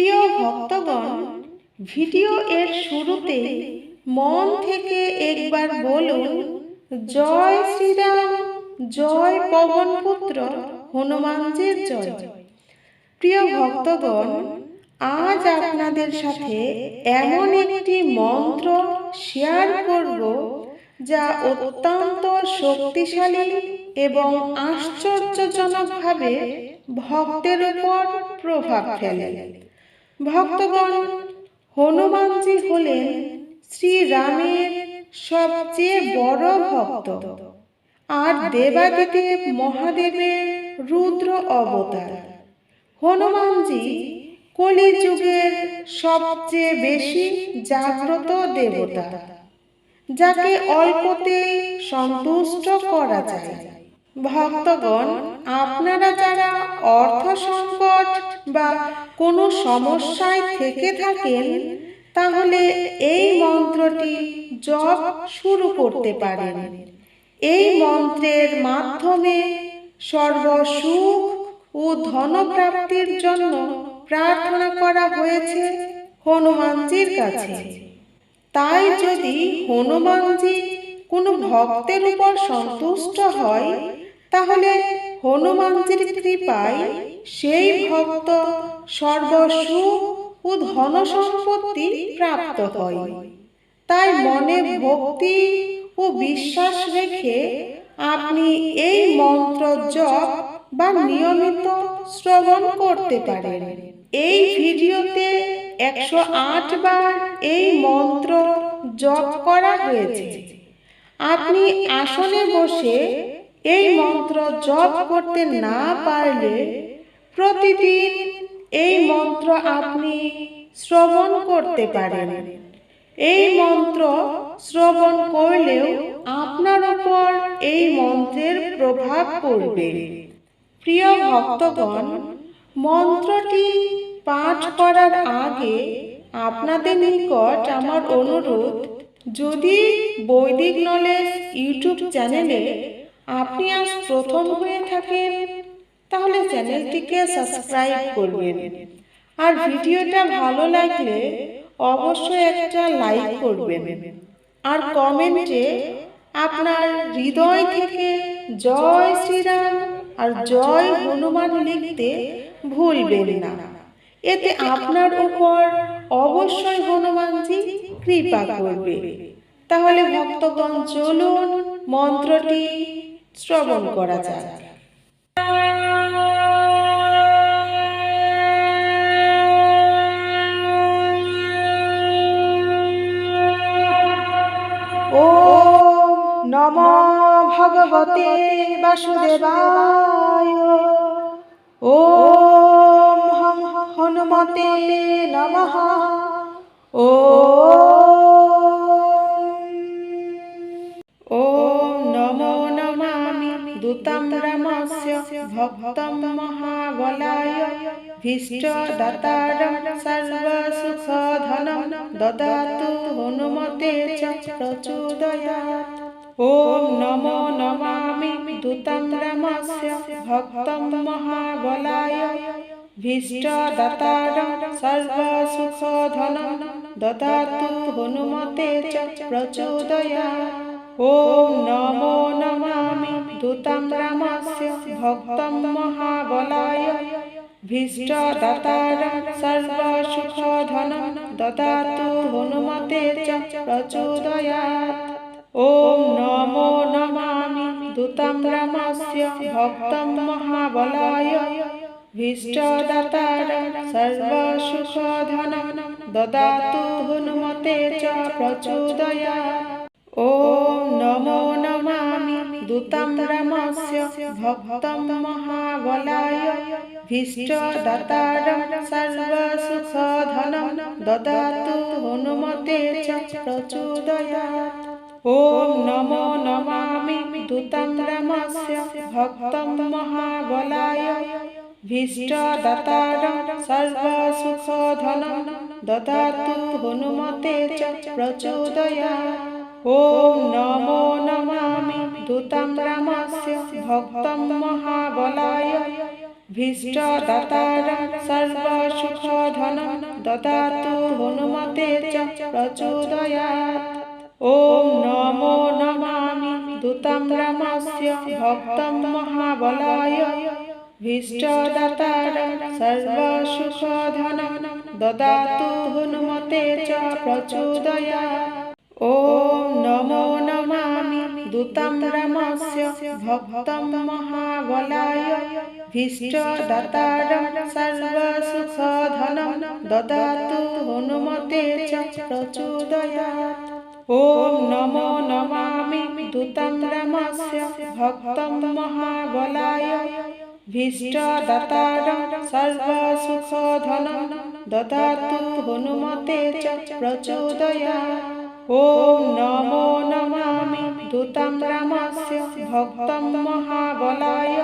প্রিয় ভক্তগণ ভিডিও এর শুরুতে মন থেকে একবার বলুন জয় শ্রীরাম জয় পবনপুত্র হনুমানজির জয় প্রিয় ভক্তগণ আজ আপনাদের সাথে এমন একটি মন্ত্র শেয়ার করব যা অত্যন্ত শক্তিশালী এবং আশ্চর্যজনকভাবে ভক্তের উপর প্রভাব ফেলে ভক্তগণ হনুমানজি হলেন শ্রীরামের সবচেয়ে বড় ভক্ত আর দেবাদিদেব মহাদেবের রুদ্র অবতার হনুমানজি কলিযুগের সবচেয়ে বেশি জাগ্রত দেবতা যাকে অল্পতে সন্তুষ্ট করা যায় ভক্তগণ আপনারা যারা অর্থ সংকট বা কোনো সমস্যায় থেকে থাকেন তাহলে এই মন্ত্রটি জপ শুরু করতে পারেন এই মন্ত্রের মাধ্যমে সর্বসুখ ও ধনপ্রাপ্তির জন্য প্রার্থনা করা হয়েছে হনুমানজির কাছে তাই যদি হনুমানজি কোনো ভক্তের উপর সন্তুষ্ট হয় তাহলে হনুমানজির কৃপায় সেই ভক্ত সর্বসুখ ও ধন সম্পত্তি প্রাপ্ত হয় তাই মনে ভক্তি ও বিশ্বাস রেখে আপনি এই মন্ত্র জপ বা নিয়মিত শ্রবণ করতে পারেন এই ভিডিওতে একশো আট বার এই মন্ত্র জপ করা হয়েছে আপনি আসনে বসে এই মন্ত্র জপ করতে না পারলে প্রতিদিন এই মন্ত্র আপনি শ্রবণ করতে পারেন এই মন্ত্র শ্রবণ করলেও আপনার উপর এই মন্ত্রের প্রভাব পড়বে প্রিয় ভক্তগণ মন্ত্রটি পাঠ করার আগে আপনাদের নিকট আমার অনুরোধ যদি বৈদিক নলেজ ইউটিউব চ্যানেলে আপনি আজ প্রথম হয়ে থাকেন তাহলে চ্যানেলটিকে সাবস্ক্রাইব করবেন আর ভিডিওটা ভালো লাগলে অবশ্যই একটা লাইক করবেন আর কমেন্টে আপনার হৃদয় থেকে জয় শ্রীরাম আর জয় হনুমান লিখতে ভুলবেন না এতে আপনার উপর অবশ্যই হনুমানজি কৃপা করবে তাহলে ভক্তগণ চলুন মন্ত্রটি শ্রবণ করা যায় ও নম ভগবতে বাসুদেবায় ও হনুমতে নম ও भक्तं महाबलाय भीष्टदातारं सर्वसुखधनं ददातु हनुमते च प्रचोदयात् ॐ नमो नमामि दूतं रामस्य भक्तं महाबलाय भीष्टदातारं सर्वसुखधनं ददातु हनुमते च प्रचोदयात् ॐ नमो नमामि दूतं रामस्य भक्तं महाबलाय भीष्टदातार सर्वसुखधनं ददातु हनुमते च प्रचोदयात् ॐ नमो नमामि दूतं रामस्य भक्तं महाबलाय भीष्टदातार सर्वसुखधनं ददातु हनुमते च प्रचोदयात् ॐ नमो नमामि दूतं रामस्य भक्तं महाबलाय भीष्टदातारं सर्वसुखधनं ददातु हनुमते च प्रचोदयात् ॐ नमो नमामि दूतं रामस्य भक्तं महाबलाय भीष्टदातारं सर्वसुखधनं ददातु हनुमते च प्रचोदयात् ॐ नमो नमामि दूतं रामस्य भक्तं महाबलाय भीष्टदातारं सर्वसुखधनं ददातु हनुमते च प्रचोदयात् ॐ नमो नमामि दूतं रामस्य भक्तं महाबलाय भीष्टदातारं सर्वसुखधनं ददातु हनुमते च प्रचोदयात् ॐ नमो नमामि दूतं रामस्य भक्तं महाबलाय भीष्टदातारं सर्वसुखधनं ददातु हनुमते च प्रचोदयात् ॐ नमो नमामि दूतं रामस्य भक्तं महाबलाय भीष्टदातारं सर्वसुखधनं ददातु हनुमते च प्रचोदयात् ॐ नमो नमामि दूतं रामस्य भक्तं महाबलाय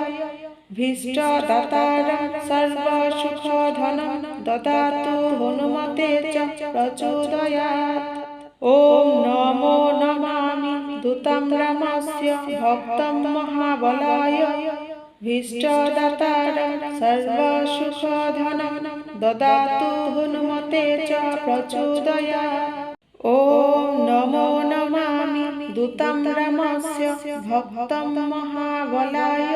भीष्टदातार सर्वसुखधनं ददातु हनुमते च प्रचोदयात् ॐ नमो नमामि दूतं रामस्य भक्तं महाबलाय भीष्टदातार सर्वसुखधनं ददातु हनुमते च प्रचोदयात् ॐ नमो नमामि दूतं रामस्य भक्तं महाबलाय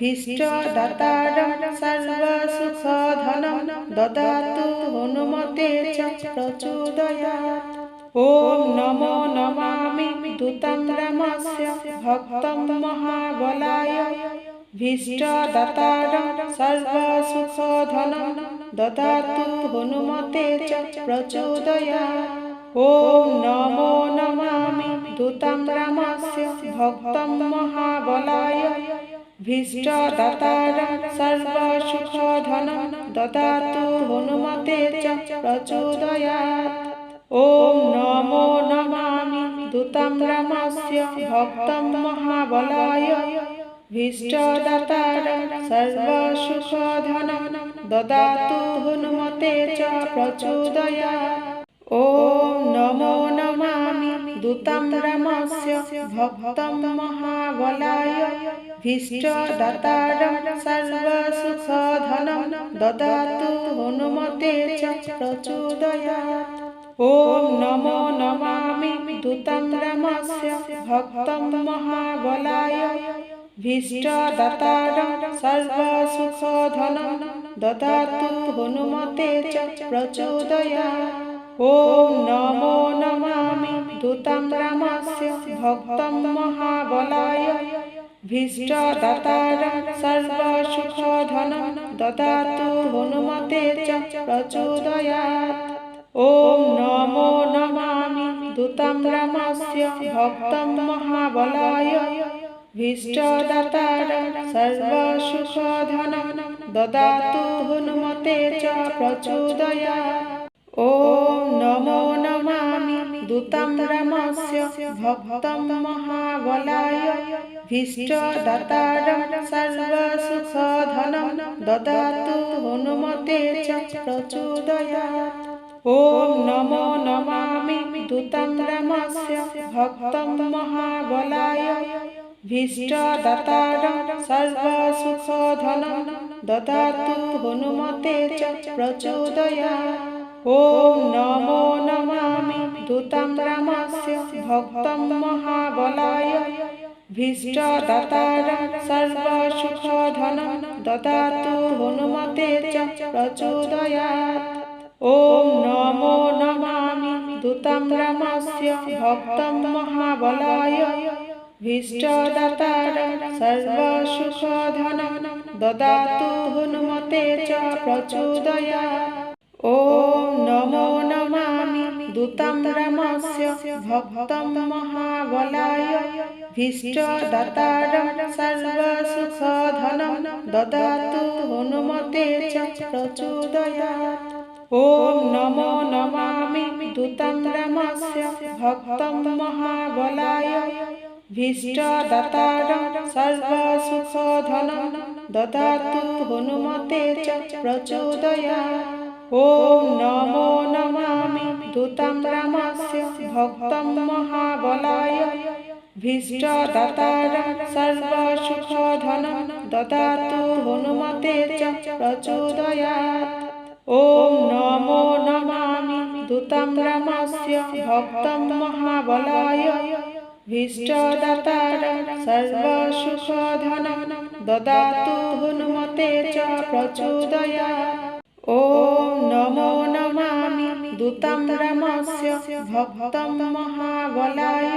भीष्टदातारं सर्वसुखधनं ददातु हनुमते च प्रचोदयात् ॐ नमो नमामि दूतं रामस्य भक्तं महाबलाय भीष्टदातारं सर्वसुखधनं ददातु हनुमते च प्रचोदयात् ॐ नमो नमामि दूतं रामस्य भक्तं महाबलाय भीष्टदातार सर्वसुखधनं ददातु हनुमते च प्रचोदयात् ॐ नमो नमामि दूतं रामस्य भक्तं महाबलाय भीष्टदातारं सर्वसुखधनं ददातु हनुमते च प्रचोदयात् ॐ দ্রুতম রামস্য ভক্তম মহাবলায় ভীষ্টদাতারম সর্বসুখধনম দদাতু च চ প্রচোদয়াৎ ॐ नमो नमामि दूतं रामस्य भक्तं महाबलाय भीष्टदातारं सर्वसुखधनं ददातु हनुमते च प्रचोदयात् ॐ नमो नमामि दूतं रामस्य भक्तं महाबलाय भीष्टदातारं सर्वसुखधनं ददातु हनुमते च प्रचोदयात् ॐ नमो नमामि दूतं रामस्य भक्तं महाबलाय भीष्टदातारं सर्वसुखधनं ददातु हनुमते च प्रचोदयात् ॐ नमो नमामि दूतं रामस्य भक्तं महाबलाय भीष्टदातारं सर्वसुखधनं ददातु हनुमते च प्रचोदयात् ॐ नमो नमामि दूतं रामस्य भक्तं महाबलाय भीष्टदातारं सर्वसुखधनं ददातु हनुमते च प्रचोदयात् ॐ नमो नमामि दूतं रामस्य भक्तं महाबलाय भीष्टदातारं सर्वसुखधनं ददातु हनुमते च प्रचोदयात् ॐ नमो नमामि दूतं रामस्य भक्तं महाबलाय भीष्टदातारं सर्वसुखधनं ददातु हनुमते च प्रचोदयात् ॐ नमो नमामि दूतं रामस्य भक्तं महाबलाय भीष्टदातारं सर्वसुखधनं ददातु हनुमते च प्रचोदयात् ॐ नमो नमामि दूतं रामस्य भक्तं महाबलाय भीष्टदातारं सर्वसुखधनं ददातु हनुमते च प्रचोदयात् ॐ नमो नमामि दूतं रामस्य भक्तं महाबलाय भीष्टदातार सर्वसुखधनं ददातु हनुमते च प्रचोदयात् ॐ नमो नमामि दूतं रामस्य भक्तं महाबलाय भीष्टदातार सर्वसुखधनं ददातु हनुमते च प्रचोदयात् ॐ नमो नमामि दूतं रामस्य भक्तं महाबलाय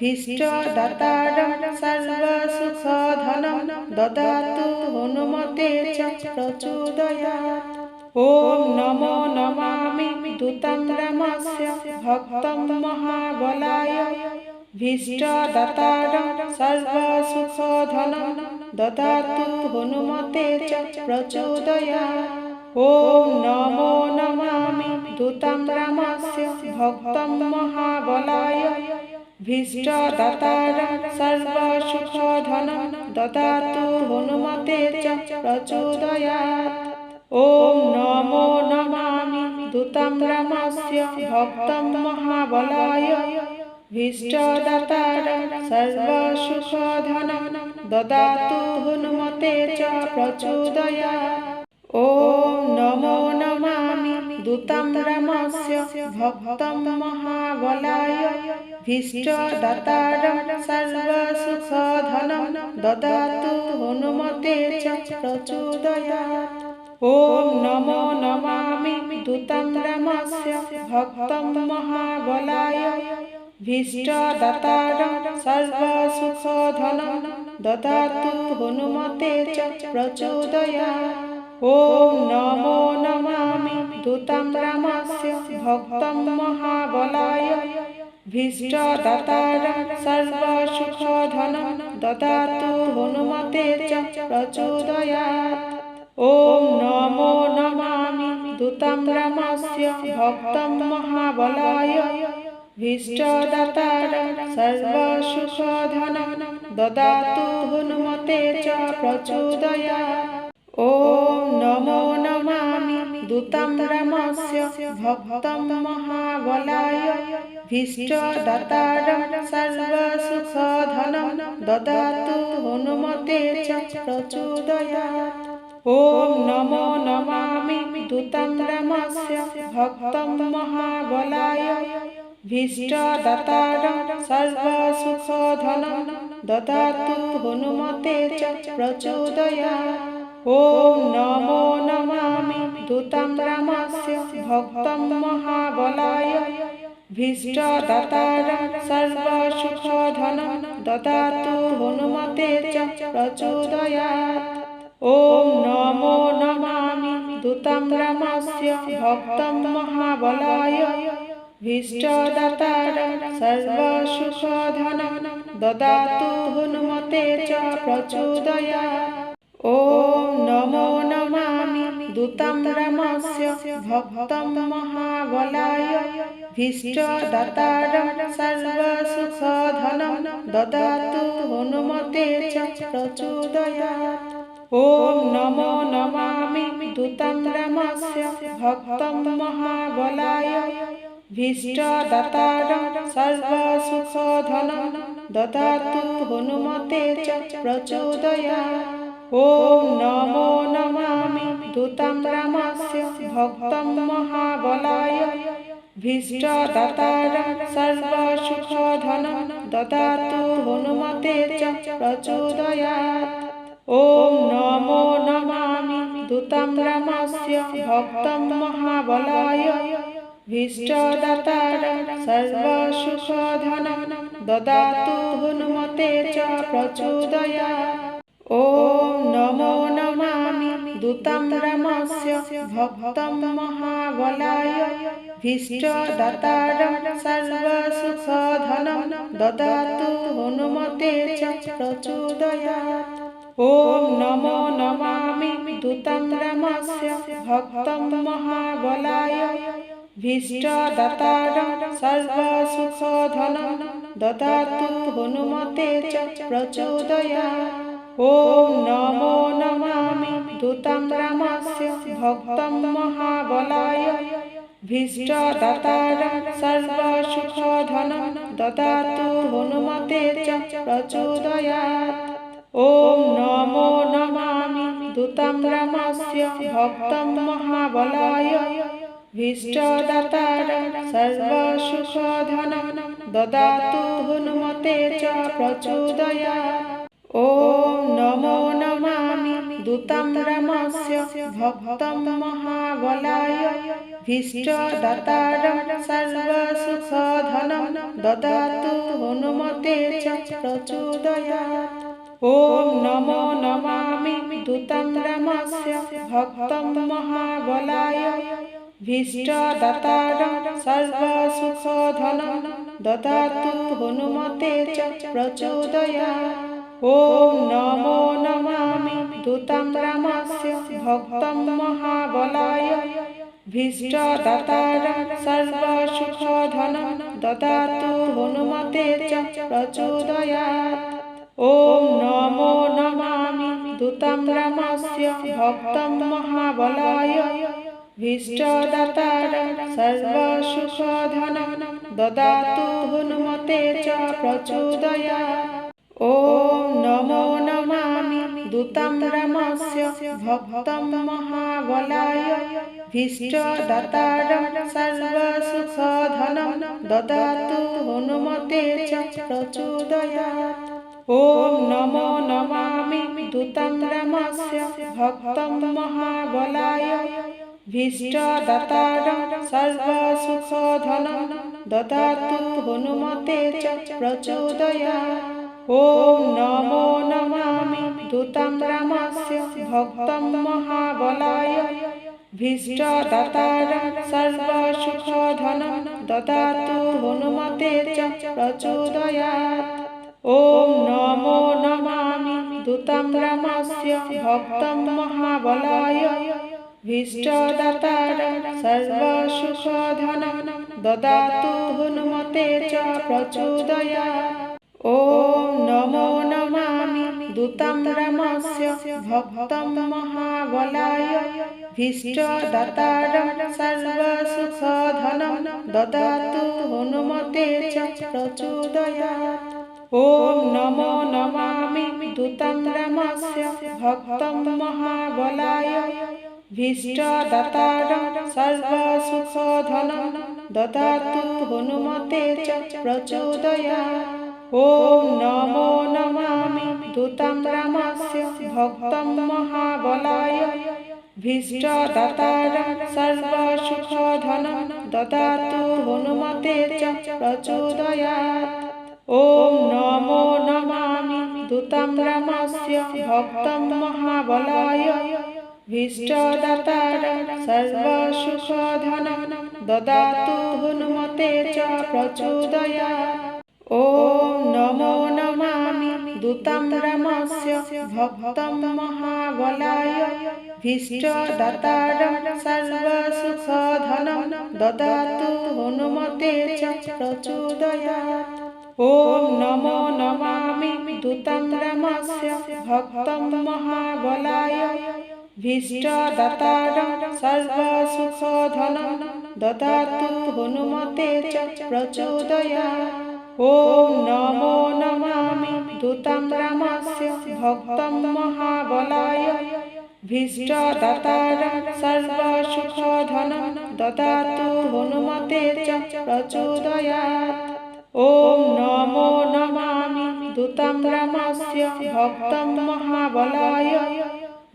भीष्टदातारं सर्वसुखधनं ददातु हनुमते च प्रचोदयात् ॐ नमो नमामि दूतं रामस्य भक्तं महाबलाय भीष्टदातारं सर्वसुखधनं ददातु हनुमते च प्रचोदयात् ॐ नमो नमामि दूतं रामस्य भक्तं महाबलाय भीष्टदातार सर्वसुखधनं ददातु हनुमते च प्रचोदयात् ॐ नमो नमामि दूतं रामस्य भक्तं महाबलाय भीष्टदातार सर्वसुखधनं ददातु हनुमते च प्रचोदयात् ॐ नमो नमामि दूतं रामस्य भक्तं महाबलाय भीष्टदातारं सर्वसुखधनं ददातु हनुमते च प्रचोदयात् ॐ नमो नमामि दूतं रामस्य भक्तं महाबलाय भीष्टदातारं सर्वसुखधनं ददातु हनुमते च प्रचोदयात् ॐ नमो नमामि दूतं रामस्य भक्तं महाबलाय भीष्टदातार सर्वसुखधनं ददातु हनुमते च प्रचोदयात् ॐ नमो नमामि दूतं रामस्य भक्तं महाबलाय भीष्टदातारं सर्वसुखधनं ददातु हनुमते च प्रचोदयात् ॐ নমো নমামি দূতম রামস্য ভক্তম মহাবলায় ভীষ্টদাতারম সর্বসুখধনম দদাতু হনুমতে চ প্রচোদয়াৎ ॐ नमो नमामि दूतं रामस्य भक्तं महाबलाय भीष्टदातारं सर्वसुखधनं ददातु हनुमते च प्रचोदयात् ॐ नमो नमामि दूतं रामस्य भक्तं महाबलाय भीष्टदातार सर्वसुखधनं ददातु हनुमते च प्रचोदयात् ॐ नमो नमामि दूतं रामस्य भक्तं महाबलाय भीष्टदातार सर्वसुखधनं ददातु हनुमते च प्रचोदयात् ॐ नमो नमामि दूतं रामस्य भक्तं महाबलाय भीष्टदातारं सर्वसुखधनं ददातु हनुमते च प्रचोदयात् ॐ नमो नमामि दूतं रामस्य भक्तं महाबलाय भीष्टदातारं सर्वसुखधनं ददातु हनुमते च प्रचोदयात् ॐ नमो नमामि धूतं रामस्य भक्तं महाबलाय भीष्टदातारं सर्वसुखधनं ददातु हनुमते च प्रचोदयात् ॐ नमो नमामि धूतं रामस्य भक्तं महाबलाय भीष्टदातारं सर्वसुखधनं ददातु हनुमते च प्रचोदयात् নমো নমামি দূতম রমস্য ভক্তম মহাবলায় ভীষ্টদাতারম ধন দদাতু হনুমতে চ ॐ नमो नमामि दूतं रामस्य भक्तं महाबलाय भीष्टदातारं सर्वसुखधनं ददातु च प्रचोदयात् ॐ नमो नमामि दूतं रामस्य भक्तं महाबलाय भीष्टदातार सर्वसुखधनं ददातु हनुमते च प्रचोदयात् ॐ नमो नमामि दूतं रामस्य भक्तं महाबलाय भीष्टदातार सर्वसुखधनं ददातु हनुमते च प्रचोदयात् ॐ नमो नमामि दूतं रामस्य भक्तं महाबलाय भीष्टदातारं सर्वसुखधनं ददातु हनुमते च प्रचोदयात् ॐ नमो नमामि दूतं रामस्य भक्तं महाबलाय भीष्टदातारं सर्वसुखधनं ददातु हनुमते च प्रचोदयात् ॐ नमो नमामि दूतं रामस्य भक्तं महाबलाय भीष्टदातार सर्वसुखधनं ददातु हनुमते च प्रचोदयात् ॐ नमो नमामि दूतं रामस्य भक्तं महाबलाय भीष्टदातारं सर्वसुखधनं ददातु हनुमते च प्रचोदयात् ॐ नमो नमामि दूतं रामस्य भक्तं महाबलाय भीष्टदातारं सर्वसुखधनं ददातु हनुमते च प्रचोदयात् ॐ नमो नमामि दूतं रामस्य भक्तं महाबलाय भीष्टदातारं सर्वसुखधनं ददातु हनुमते च प्रचोदयात् ॐ नमो नमामि दूतं रामस्य भक्तं महाबलाय भीष्टदातार सर्वसुखधनं ददातु हनुमते च प्रचोदयात् ॐ नमो नमामि दूतं रामस्य भक्तं महाबलाय भीष्टदातार सर्वसुखधनं ददातु हनुमते च प्रचोदयात् ॐ नमो नमामि दूतं रामस्य भक्तं महाबलाय भीष्टदातारं सर्वसुखधनं ददातु हनुमते च प्रचोदयात् ॐ नमो नमामि दूतं रामस्य भक्तं महाबलाय भीष्टदातारं सर्वसुखधनं ददातु हनुमते च प्रचोदयात् ॐ नमो नमामि दूतं रामस्य भक्तं महाबलाय भीष्टदातार सर्वसुखधनं ददातु हनुमते च प्रचोदयात् ॐ नमो नमामि दूतं रामस्य भक्तं महाबलाय भीष्टदातार सर्वसुखधनं ददातु हनुमते च प्रचोदयात् ॐ नमो नमामि दूतं रामस्य भक्तं महाबलाय भीष्टदातारं सर्वसुखधनं ददातु हनुमते च प्रचोदयात् ॐ नमो नमामि दूतं रामस्य भक्तं महाबलाय भीष्टदातारं सर्वसुखधनं ददातु हनुमते च प्रचोदयात् ॐ नमो नमामि दूतं रामस्य भक्तं महाबलाय भीष्टदातार सर्वसुखधनं ददातु हनुमते च प्रचोदयात् ॐ नमो नमामि दूतं रामस्य भक्तं महाबलाय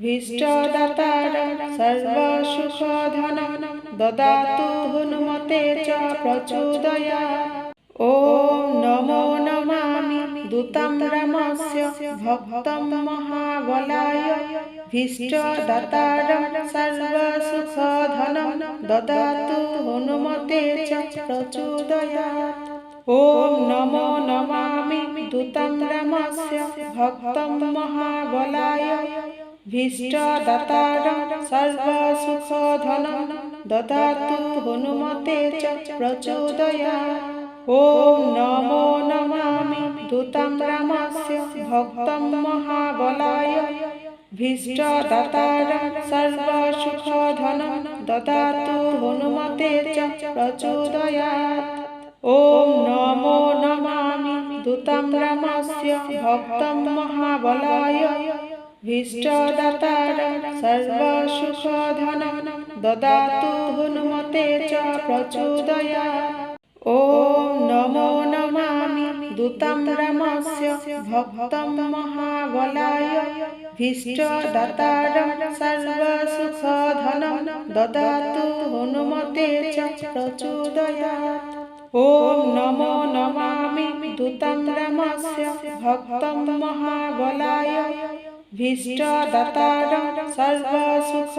भीष्टदातार सर्वसुखधनं ददातु हनुमते च प्रचोदयात् ॐ नमो नमामि दूतं रामस्य भक्तं महाबलाय भीष्टदातारं सर्वसुखधनं ददातु हनुमते च प्रचोदयात् ॐ नमो नमामि दूतं रामस्य भक्तं महाबलाय भीष्टदातारं सर्वसुखधनं ददातु हनुमते च प्रचोदयात् ॐ नमो नमामि दूतं रामस्य भक्तं महाबलाय भीष्टदातारं सर्वसुखधनं ददातु हनुमते च प्रचोदयात् ॐ नमो नमामि दूतं रामस्य भक्तं महाबलाय भीष्टदातारं सर्वसुखधनं ददातु हनुमते च प्रचोदयात् ॐ नमो नमामि दूतं रामस्य भक्तं महाबलाय भीष्टदातारं सर्वसुखधनं ददातु हनुमते च प्रचोदयात् ॐ नमो नमामि दूतं रामस्य भक्तं महाबलाय भीष्टदातारं सर्वसुखधनं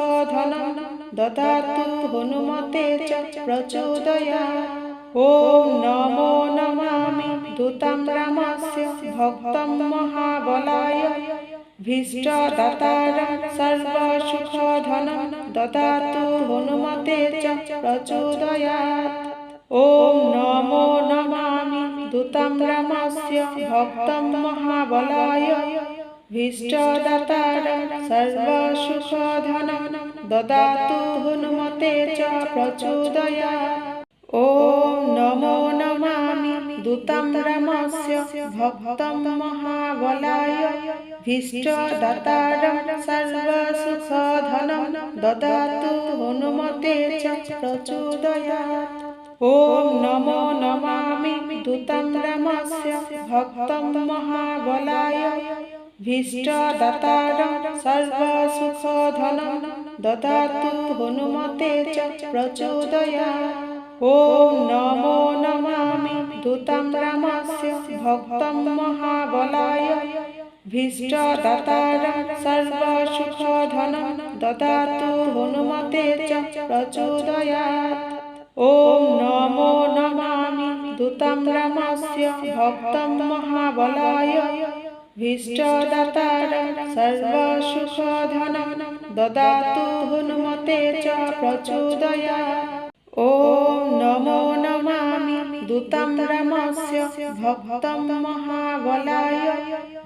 ददातु हनुमते च प्रचोदयात् ॐ नमो नमामि दूतं रामस्य भक्तं महाबलाय भीष्टदातार सर्वसुखधनं ददातु हनुमते च प्रचोदयात् ॐ नमो नमामि दूतं रामस्य भक्तं महाबलाय भीष्टदातार सर्वसुखधनं ददातु हनुमते च प्रचोदयात् ॐ नमो नमामि दूतं रामस्य भक्तं महाबलाय भीष्टदातारं सर्वसुखधनं ददातु हनुमते च प्रचोदयात् ॐ नमो नमामि दूतं रामस्य भक्तं महाबलाय भीष्टदातारं सर्वसुखधनं ददातु हनुमते च प्रचोदयात् ॐ नमो नमामि दूतं रामस्य भक्तं महाबलाय भीष्टदातारं सर्वसुखधनं ददातु हनुमते च प्रचोदयात् ॐ नमो नमामि दूतं रामस्य भक्तं महाबलाय भीष्टदातारं सर्वसुखधनं ददातु हनुमते च प्रचोदयात् ॐ नमो नमामि दूतं रामस्य भक्तं महाबलाय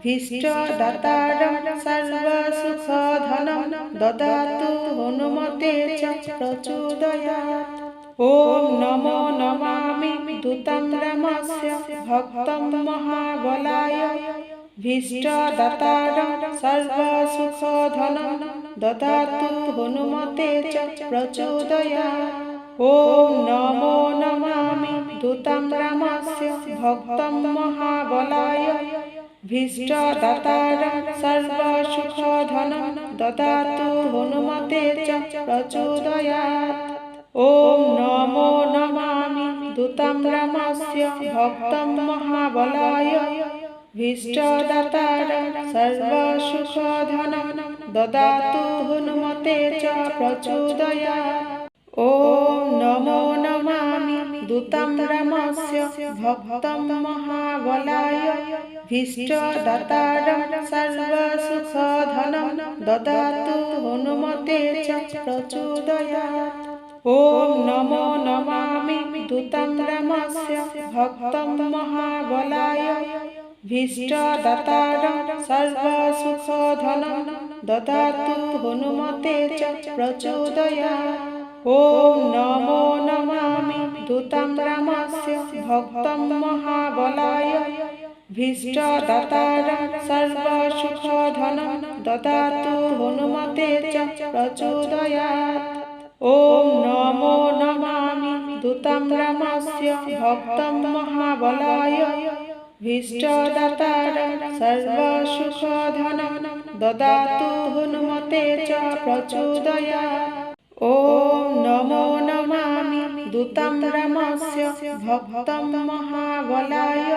भीष्टदातारं सर्वसुखधनं ददातु हनुमते च प्रचोदयात् ॐ नमो नमामि दूतं रामस्य भक्तं महाबलाय भीष्टदातारं सर्वसुखधनं ददातु हनुमते च प्रचोदयात् ॐ नमो नमामि दूतं रामस्य भक्तं महाबलाय भीष्टदातार सर्वसुखधनं ददातु हनुमते च प्रचोदयात् ॐ नमो नमामि दूतं रामस्य भक्तं महाबलाय भीष्टदातार सर्वसुखधनं ददातु हनुमते च प्रचोदयात् ॐ नमो नमामि दूतं रामस्य भक्तं महाबलाय भीष्टदातारं सर्वसुखधनं ददातु हनुमते च प्रचोदयात् ॐ नमो नमामि दूतं रामस्य भक्तं महाबलाय भीष्टदातारं हनुमते च प्रचोदयात् ॐ नमो नमामि दूतं रामस्य भक्तं महाबलाय भीष्टदातारं सर्वसुखधनं ददातु हनुमते च प्रचोदयात् ॐ नमो नमामि दूतं रामस्य भक्तं महाबलाय भीष्टदातारं सर्वसुखधनं ददातु हनुमते च प्रचोदयात् ॐ नमो नमामि दूतं रामस्य भक्तं महाबलाय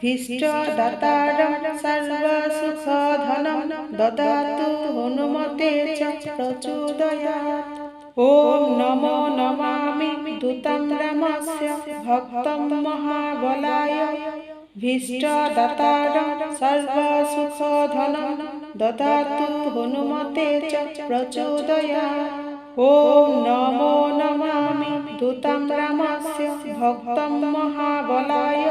भीष्टदातारं सर्वसुखधनं ददातु हनुमते च प्रचोदयात् ॐ नमो नमामि दूतं रामस्य भक्तं महाबलाय भीष्टदातारं सर्वसुखधनं ददातु हनुमते च प्रचोदयात् ॐ नमो नमामि दूतं रामस्य भक्तं महाबलाय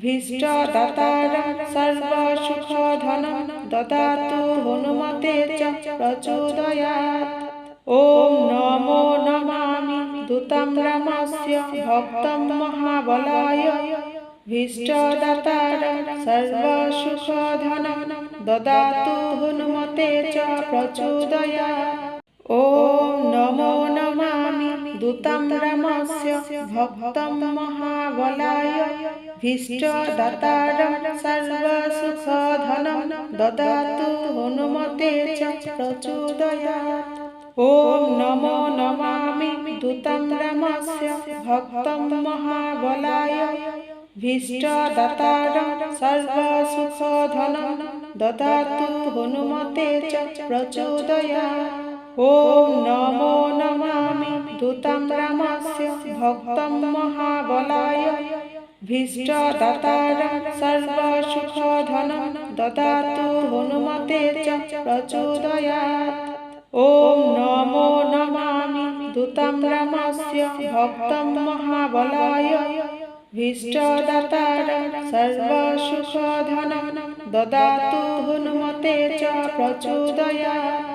भीष्टदातारं सर्वसुखधनं ददातु हनुमते च प्रचोदयात् ॐ नमो नमामि दूतं रामस्य भक्तं महाबलाय भीष्टदातारं सर्वसुखधनं ददातु हनुमते च प्रचोदयात् ॐ नमो नमामि दूतं रामस्य भक्तं महाबलाय भीष्टदातारं सर्वसुखधनं ददातु हनुमते च प्रचोदयात् ॐ नमो नमामि दूतं रामस्य भक्तं महाबलाय भीष्टदातारं सर्वसुखधनं ददातु हनुमते च प्रचोदयात् ॐ नमो नमामि दूतं रामस्य भक्तं महाबलाय भीष्टदातारं सर्वसुखधनं ददातु हनुमते च प्रचोदयात् ॐ नमो नमामि दूतं रामस्य भक्तं महाबलाय भीष्टदातारं सर्वसुखधनं ददातु हनुमते च प्रचोदयात्